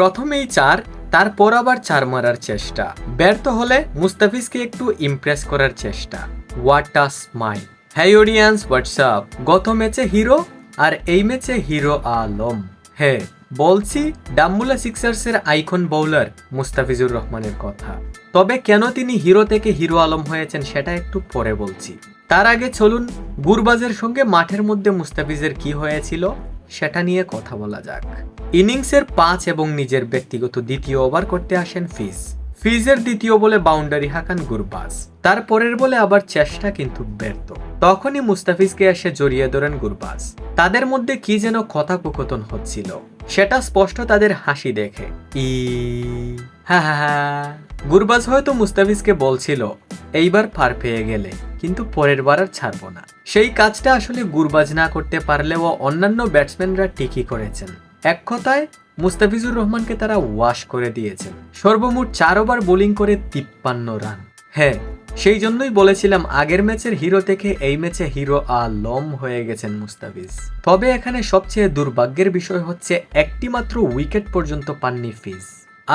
প্রথমেই চার, তারপর আবার চার মারার চেষ্টা। ব্যর্থ হলে মুস্তাফিজকে একটু ইমপ্রেস করার চেষ্টা। হোয়াট আ স্মাইল হ্যাঁ অডিয়েন্স হোয়াটসঅ্যাপ গত ম্যাচে হিরো আর এই ম্যাচে হিরো আলম। হ্যাঁ বলছি ডাম্বুলা সিক্সার্সের আইকন বৌলার মুস্তাফিজুর রহমানের কথা। তবে কেন তিনি হিরো থেকে হিরো আলম হয়েছেন সেটা একটু পরে বলছি। তার আগে চলুন গুরবাজের সঙ্গে মাঠের মধ্যে মুস্তাফিজের কি হয়েছিল? সেটা নিয়ে কথা বলা যাক। ইনিংসের পাঁচ এবং নিজের ব্যক্তিগত দ্বিতীয় ওভার করতে আসেন ফিজ। ফিজের দ্বিতীয় বলে বাউন্ডারি হাঁকান গুরবাজ। তার পরের বলে আবার চেষ্টা কিন্তু ব্যর্থ। তখনই মুস্তাফিজকে এসে জড়িয়ে ধরেন গুরবাজ। তাদের মধ্যে কি যেন কথোপকথন হচ্ছিল। সেটা স্পষ্ট তাদের হাসি দেখে। ই হা হা হা গুরবাজ হয়তো মুস্তাফিজকে বলছিল এইবার পার পেয়ে গেলে, কিন্তু পরের বার আর ছাড়বো না। সেই কাজটা আসলে গুরবাজ না করতে পারলেও অন্যান্য ব্যাটসম্যানরা ঠিকই করেছেন। এক কথায়, মুস্তাফিজুর রহমানকে তারা ওয়াশ করে দিয়েছেন। সর্বমোট চার ওভার বোলিং করে তিপ্পান্ন রান। হ্যাঁ সেই জন্যই বলেছিলাম আগের ম্যাচের হিরো থেকে এই ম্যাচে হিরো আলম হয়ে গেছেন মুস্তাফিজ। তবে এখানে সবচেয়ে দুর্ভাগ্যের বিষয় হচ্ছে একটি মাত্র উইকেট পর্যন্ত পাননি ফিজ।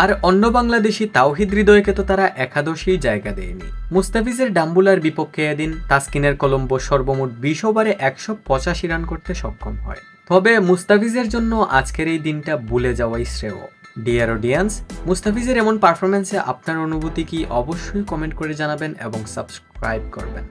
আর অন্য বাংলাদেশি তাওহিদ হৃদয়কে তো তারা একাদশেই জায়গা দেয়নি। মুস্তাফিজের ডাম্বুলার বিপক্ষে এদিন তাসকিনের কলম্বো সর্বমোট বিশ ওভারে একশো পঁচাশি রান করতে সক্ষম হয়। তবে মুস্তাফিজের জন্য আজকের এই দিনটা ভুলে যাওয়াই শ্রেয়। ডিয়ার অডিয়েন্স, মুস্তাফিজের এমন পারফরমেন্সে আপনার অনুভূতি কি অবশ্যই কমেন্ট করে জানাবেন এবং সাবস্ক্রাইব করবেন।